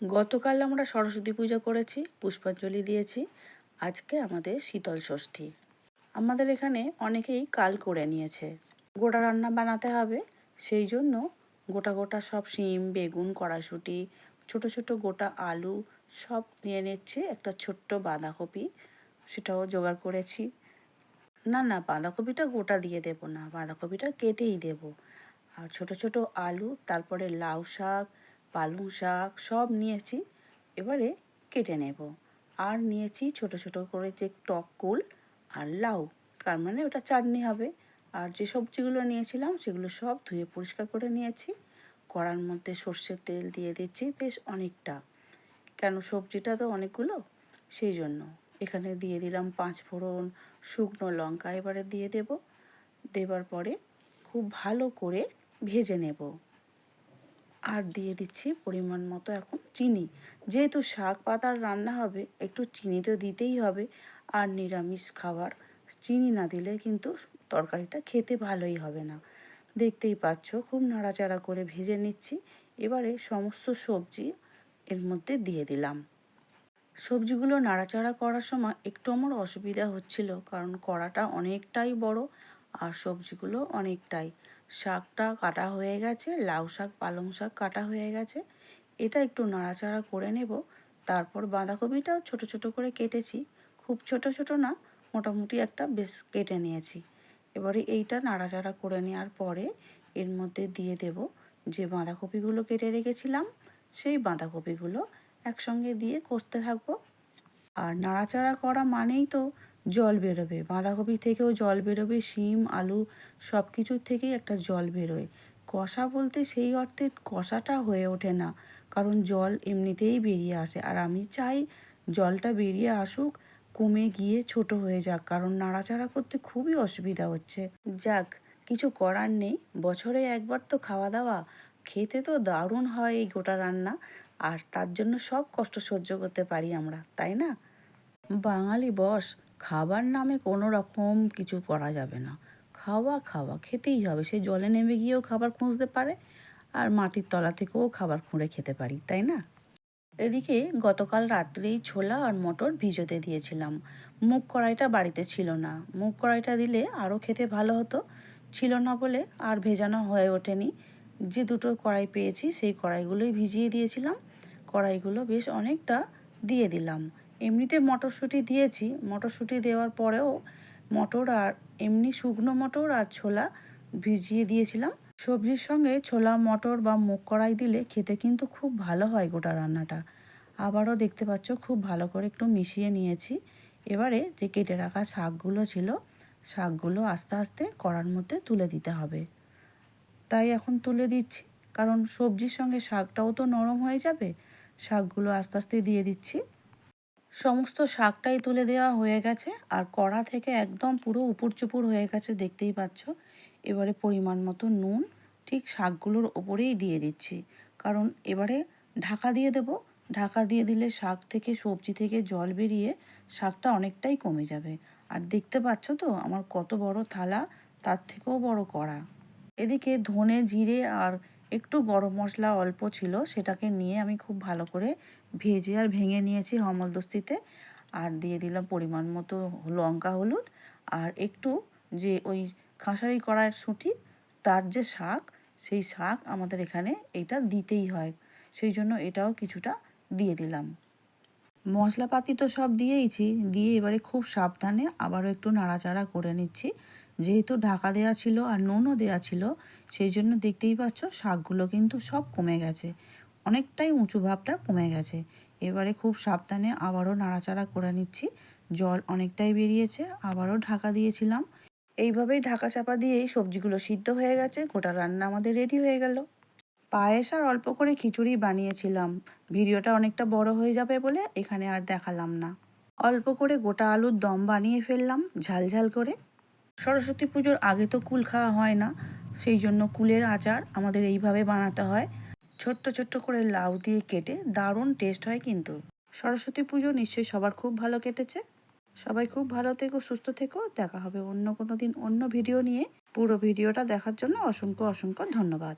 গতকাল আমরা সরস্বতী পূজা করেছি, পুষ্পাঞ্জলি দিয়েছি। আজকে আমাদের শীতল ষষ্ঠী। আমাদের এখানে অনেকেই কাল করে নিয়েছে। গোটা রান্না বানাতে হবে, সেই জন্য গোটা গোটা সব শিম, বেগুন, কড়াইশুঁটি, ছোট ছোট গোটা আলু সব নিয়ে নিচ্ছে, একটা ছোট্ট বাঁধাকপি, সেটাও জোগাড় করেছি। না না, বাঁধাকপিটা গোটা দিয়ে দেবো না, বাঁধাকপিটা কেটেই দেব। আর ছোট ছোট আলু, তারপরে লাউ শাক পালং শাক সব নিয়েছি, এবারে কেটে নেব। আর নিয়েছি ছোট ছোট করে যে টক কুল আর লাউ, তার মানে ওটা চাটনি হবে। আর যে সবজিগুলো নিয়েছিলাম সেগুলো সব ধুয়ে পরিষ্কার করে নিয়েছি। কড়ার মধ্যে সর্ষের তেল দিয়ে দিচ্ছি বেশ অনেকটা। কেন সবজিটা তো অনেকগুলো? সেই জন্য। এখানে দিয়ে দিলাম পাঁচ ফোড়ন শুকনো লঙ্কা এবারে দিয়ে দেব। দেবার পরে খুব ভালো করে ভেজে নেব। আর দিয়ে দিচ্ছি পরিমাণ মতো এখন চিনি। যেহেতু শাক পাতার রান্না হবে, একটু চিনি তো দিতেই হবে। আর নিরামিষ খাবার, চিনি না দিলে কিন্তু তরকারিটা খেতে ভালোই হবে না। দেখতেই পাচ্ছ, খুব নাড়াচাড়া করে ভেজে নিচ্ছি। এবারে সমস্ত সবজি এর মধ্যে দিয়ে দিলাম। সবজিগুলো নাড়াচাড়া করার সময় একটু আমার অসুবিধা হচ্ছিল, কারণ কড়াটা অনেকটাই বড় আর সবজিগুলো অনেকটাই। শাকটা কাটা হয়ে গেছে, লাউ শাক, পালং শাক কাটা হয়ে গেছে। এটা একটু নাড়াচাড়া করে নেব। তারপর বাঁধাকপিটাও ছোট ছোট করে কেটেছি। খুব ছোট ছোট না, মোটামুটি একটা বেশ কেটে নিয়েছি। এবারে এইটা নাড়াচাড়া করে নেওয়ার পরে এর মধ্যে দিয়ে দেব যে বাঁধাকপিগুলো কেটে রেখেছিলাম, সেই বাঁধাকপিগুলো একসঙ্গে দিয়ে কষতে থাকব। আর নাড়াচাড়া করা মানেই তো জল বেরোবে। বাঁধাকপি থেকেও জল বেরোবে, শিম, আলু সব কিছুর থেকেই একটা জল বেরোয়। কষা বলতে সেই অর্থে কষাটা হয়ে ওঠে না, কারণ জল এমনিতেই বেরিয়ে আসে। আর আমি চাই জলটা বেরিয়ে আসুক, কমে গিয়ে ছোট হয়ে যাক, কারণ নাড়াচাড়া করতে খুবই অসুবিধা হচ্ছে। যাক, কিছু করার নেই। বছরে একবার তো খাওয়া দাওয়া। খেতে তো দারুণ হয় এই গোটা রান্না। আর তার জন্য সব কষ্ট সহ্য করতে পারি আমরা, তাই না? বাঙালি বস খাবার নামে কোনো রকম কিছু করা যাবে না। খাওয়া খাওয়া, খেতেই হবে। সে জলে নেমে গিয়েও খাবার খুঁজতে পারে আর মাটির তলা থেকেও খাবার খুঁড়ে খেতে পারি, তাই না? এদিকে গতকাল রাত্রেই ছোলা আর মটর ভিজোতে দিয়েছিলাম। মুগ কড়াইটা বাড়িতে ছিল না। মুগ কড়াইটা দিলে আরও খেতে ভালো হতো। ছিল না বলে আর ভেজানো হয়ে ওঠেনি। যে দুটো কড়াই পেয়েছি, সেই কড়াইগুলোই ভিজিয়ে দিয়েছিলাম। কড়াইগুলো বেশ অনেকটা দিয়ে দিলাম। এমনিতে মটরশুঁটি দিয়েছি। মটরশুঁটি দেওয়ার পরেও মটর আর এমনি শুকনো মটর আর ছোলা ভিজিয়ে দিয়েছিলাম। সবজির সঙ্গে ছোলা, মটর বা মুগ কড়াই দিলে খেতে কিন্তু খুব ভালো হয় গোটা রান্নাটা। আবারও দেখতে পাচ্ছ, খুব ভালো করে একটু মিশিয়ে নিয়েছি। এবারে যে কেটে রাখা শাকগুলো ছিল, শাকগুলো আস্তে আস্তে কড়ার মধ্যে তুলে দিতে হবে। তাই এখন তুলে দিচ্ছি, কারণ সবজির সঙ্গে শাকটাও তো নরম হয়ে যাবে। শাকগুলো আস্তে আস্তে দিয়ে দিচ্ছি। সমস্ত শাকটাই তুলে দেওয়া হয়ে গেছে আর কড়া থেকে একদম পুরো উপর চুপুর হয়ে গেছে দেখতেই পাচ্ছ। এবারে পরিমাণ মতো নুন, ঠিক শাকগুলোর ওপরেই দিয়ে দিচ্ছি। কারণ এবারে ঢাকা দিয়ে দেব। ঢাকা দিয়ে দিলে শাক থেকে, সবজি থেকে জল বেরিয়ে শাকটা অনেকটাই কমে যাবে। আর দেখতে পাচ্ছ তো, আমার কত বড় থালা, তার থেকেও বড় কড়া। এদিকে ধনে, জিরে আর একটু গরম মশলা অল্প ছিল, সেটাকে নিয়ে আমি খুব ভালো করে ভেজে আর ভেঙে নিয়েছি হমলদস্তিতে আর দিয়ে দিলাম পরিমাণ মতো লঙ্কা, হলুদ। আর একটু যে ওই খাঁসারি কড়াইয়ের সুটি, তার যে শাক, সেই শাক আমাদের এখানে এইটা দিতেই হয়। সেই জন্য এটাও কিছুটা দিয়ে দিলাম। মশলাপাতি তো সব দিয়েইছি, দিয়ে এবারে খুব সাবধানে আবারও একটু নাড়াচাড়া করে নিচ্ছি। যেহেতু ঢাকা দেওয়া ছিল আর নুনও দেওয়া ছিল, সেই জন্য দেখতেই পাচ্ছ শাকগুলো কিন্তু সব কমে গেছে। অনেকটাই উঁচু ভাবটা কমে গেছে। এবারে খুব সাবধানে আবারও নাড়াচাড়া করে নিচ্ছি। জল অনেকটাই বেরিয়েছে, আবারও ঢাকা দিয়েছিলাম। এইভাবেই ঢাকা চাপা দিয়েই সবজিগুলো সিদ্ধ হয়ে গেছে, গোটা রান্না আমাদের রেডি হয়ে গেল। পায়েস আর অল্প করে খিচুড়ি বানিয়েছিলাম। ভিডিওটা অনেকটা বড় হয়ে যাবে বলে এখানে আর দেখালাম না। অল্প করে গোটা আলুর দম বানিয়ে ফেললাম ঝাল ঝাল করে। সরস্বতী পুজোর আগে তো কুল খাওয়া হয় না, সেই জন্য কুলের আচার আমাদের এইভাবে বানাতে হয়। ছোট্ট ছোট্ট করে লাউ দিয়ে কেটে দারুণ টেস্ট হয় কিন্তু। সরস্বতী পুজো নিশ্চয়ই সবার খুব ভালো কেটেছে। সবাই খুব ভালো থেকো, সুস্থ থেকো। দেখা হবে অন্য কোনো দিন অন্য ভিডিও নিয়ে। পুরো ভিডিওটা দেখার জন্য অসংখ্য অসংখ্য ধন্যবাদ।